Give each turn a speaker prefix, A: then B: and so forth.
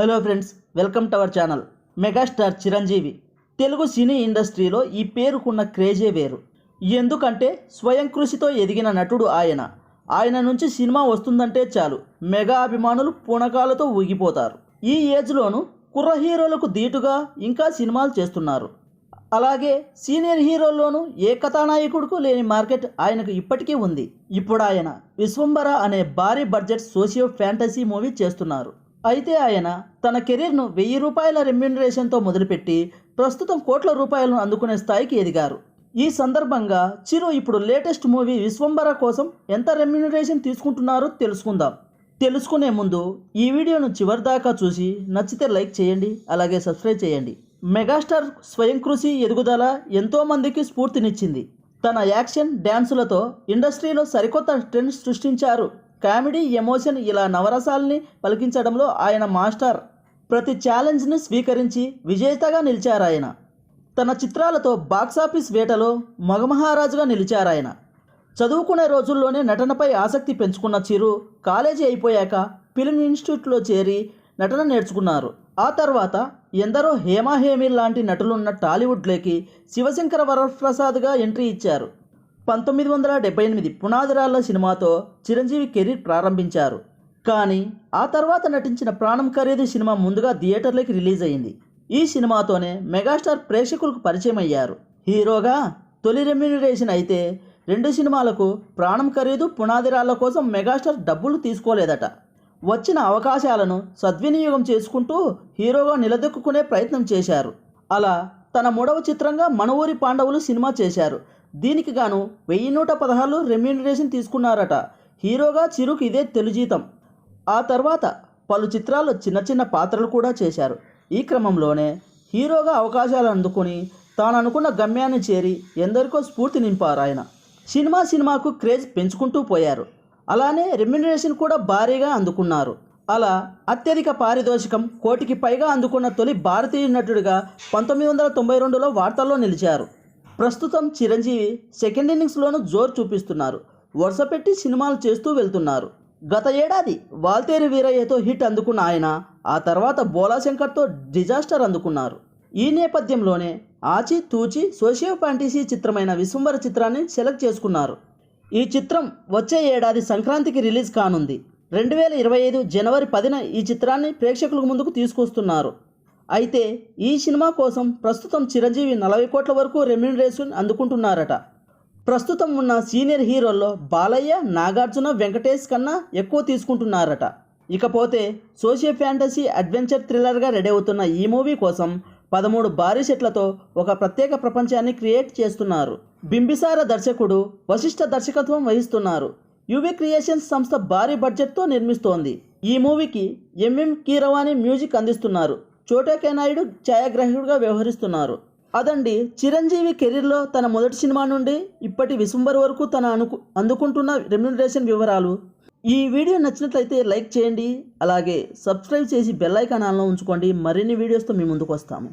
A: Hello friends welcome to our channel. Megastar Chiranjeevi. Telugu cine ఇండస్ట్రీలో ఈ పేరుకున్న క్రేజే వేరు. ఎందుకంటే స్వయం కృషితో ఎదిగిన నటుడు ఆయన. ఆయన నుంచి సినిమా వస్తుందంటే చాలు. మెగా అభిమానులు పూనకాలతో ఊగిపోతారు. ఈ ఏజ్లోనూ కుర్ర హీరోలకు ధీటుగా ఇంకా సినిమాలు చేస్తున్నారు. అలాగే సీనియర్ హీరోల్లోనూ ఏ కథానాయకుడుకు లేని మార్కెట్ ఆయనకు ఇప్పటికీ ఉంది. ఇప్పుడు ఆయన విశ్వంబర అనే భారీ బడ్జెట్ సోషియో ఫ్యాంటసీ మూవీ చేస్తున్నారు. అయితే ఆయన తన కెరీర్ను వెయ్యి రూపాయల రెమ్యూనరేషన్తో మొదలుపెట్టి ప్రస్తుతం కోట్ల రూపాయలను అందుకునే స్థాయికి ఎదిగారు. ఈ సందర్భంగా చిరు ఇప్పుడు లేటెస్ట్ మూవీ విశ్వంబర కోసం ఎంత రెమ్యూనరేషన్ తీసుకుంటున్నారో తెలుసుకుందాం. తెలుసుకునే ముందు ఈ వీడియోను చివరిదాకా చూసి నచ్చితే లైక్ చేయండి అలాగే సబ్స్క్రైబ్ చేయండి. మెగాస్టార్ స్వయం కృషి ఎదుగుదల ఎంతోమందికి స్ఫూర్తినిచ్చింది. తన యాక్షన్ డ్యాన్సులతో ఇండస్ట్రీలో సరికొత్త ట్రెండ్ సృష్టించారు. కామెడీ ఎమోషన్ ఇలా నవరసాల్ని పలికించడంలో ఆయన మాస్టర్. ప్రతి ఛాలెంజ్ను స్వీకరించి విజేతగా నిలిచారాయన. తన చిత్రాలతో బాక్సాఫీస్ వేటలో మగమహారాజుగా నిలిచారాయన. చదువుకునే రోజుల్లోనే నటనపై ఆసక్తి పెంచుకున్న చిరు కాలేజీ అయిపోయాక ఫిల్మ్ ఇన్స్టిట్యూట్లో చేరి నటన నేర్చుకున్నారు. ఆ తర్వాత ఎందరో హేమాహేమి లాంటి నటులున్న టాలీవుడ్లోకి శివశంకర వరప్రసాద్గా ఎంట్రీ ఇచ్చారు. పంతొమ్మిది వందల డెబ్బై ఎనిమిది పునాదిరాళ్ళ సినిమాతో చిరంజీవి కెరీర్ ప్రారంభించారు. కానీ ఆ తర్వాత నటించిన ప్రాణం ఖరీదు సినిమా ముందుగా థియేటర్లోకి రిలీజ్ అయింది. ఈ సినిమాతోనే మెగాస్టార్ ప్రేక్షకులకు పరిచయం అయ్యారు. హీరోగా తొలి రెమ్యూనరేషన్ అయితే రెండు సినిమాలకు ప్రాణం ఖరీదు పునాదిరాళ్ళ కోసం మెగాస్టార్ డబ్బులు తీసుకోలేదట. వచ్చిన అవకాశాలను సద్వినియోగం చేసుకుంటూ హీరోగా నిలదొక్కునే ప్రయత్నం చేశారు. అలా తన మూడవ చిత్రంగా మనవూరి పాండవులు సినిమా చేశారు. దీనికి గాను వెయ్యి నూట పదహారు రెమ్యూనరేషన్ తీసుకున్నారట. హీరోగా చిరుకు ఇదే తెలుజీతం ఆ తర్వాత పలు చిత్రాల్లో చిన్న చిన్న పాత్రలు కూడా చేశారు. ఈ క్రమంలోనే హీరోగా అవకాశాలు అందుకుని తాను అనుకున్న గమ్యాన్ని చేరి ఎందరికో స్ఫూర్తి నింపారు ఆయన. సినిమా సినిమాకు క్రేజ్ పెంచుకుంటూ పోయారు. అలానే రెమ్యునరేషన్ కూడా భారీగా అందుకున్నారు. అలా అత్యధిక పారితోషికం కోటికి పైగా అందుకున్న తొలి భారతీయ నటుడిగా పంతొమ్మిది వందల తొంభై రెండులో వార్తల్లో నిలిచారు. ప్రస్తుతం చిరంజీవి సెకండ్ ఇన్నింగ్స్లోనూ జోరు చూపిస్తున్నారు. వరుస పెట్టి సినిమాలు చేస్తూ వెళ్తున్నారు. గత ఏడాది వాల్తేరు వీరయ్యతో హిట్ అందుకున్న ఆయన ఆ తర్వాత బోలాశంకర్తో డిజాస్టర్ అందుకున్నారు. ఈ నేపథ్యంలోనే ఆచి తూచి సోషియో ఫ్యాంటసీ చిత్రమైన విశ్వంబర చిత్రాన్ని సెలెక్ట్ చేసుకున్నారు. ఈ చిత్రం వచ్చే ఏడాది సంక్రాంతికి రిలీజ్ కానుంది. రెండు వేల ఇరవై ఐదు జనవరి పదిన ఈ చిత్రాన్ని ప్రేక్షకుల ముందుకు తీసుకొస్తున్నారు. అయితే ఈ సినిమా కోసం ప్రస్తుతం చిరంజీవి నలభై కోట్ల వరకు రెమ్యూనరేషన్ అందుకుంటున్నారట. ప్రస్తుతం ఉన్న సీనియర్ హీరోల్లో బాలయ్య నాగార్జున వెంకటేష్ కన్నా ఎక్కువ తీసుకుంటున్నారట. ఇకపోతే సోషియో ఫ్యాంటసీ అడ్వెంచర్ థ్రిల్లర్గా రెడీ అవుతున్న ఈ మూవీ కోసం పదమూడు భారీ సెట్లతో ఒక ప్రత్యేక ప్రపంచాన్ని క్రియేట్ చేస్తున్నారు. బింబిసార దర్శకుడు వశిష్ఠ దర్శకత్వం వహిస్తున్నారు. యువి క్రియేషన్స్ సంస్థ భారీ బడ్జెట్తో నిర్మిస్తోంది. ఈ మూవీకి ఎంఎం కీరవాణి మ్యూజిక్ అందిస్తున్నారు. చోటోకే నాయుడు ఛాయాగ్రాహకుడిగా వ్యవహరిస్తున్నారు. అదండి చిరంజీవి కెరీర్లో తన మొదటి సినిమా నుండి ఇప్పటి డిసెంబర్ వరకు తన అనుకు అందుకుంటున్న రెమ్యునరేషన్ వివరాలు. ఈ వీడియో నచ్చినట్లయితే లైక్ చేయండి అలాగే సబ్స్క్రైబ్ చేసి బెల్ ఐకాన్ ఆన్లో ఉంచుకోండి. మరిన్ని వీడియోస్తో మీ ముందుకు వస్తాము.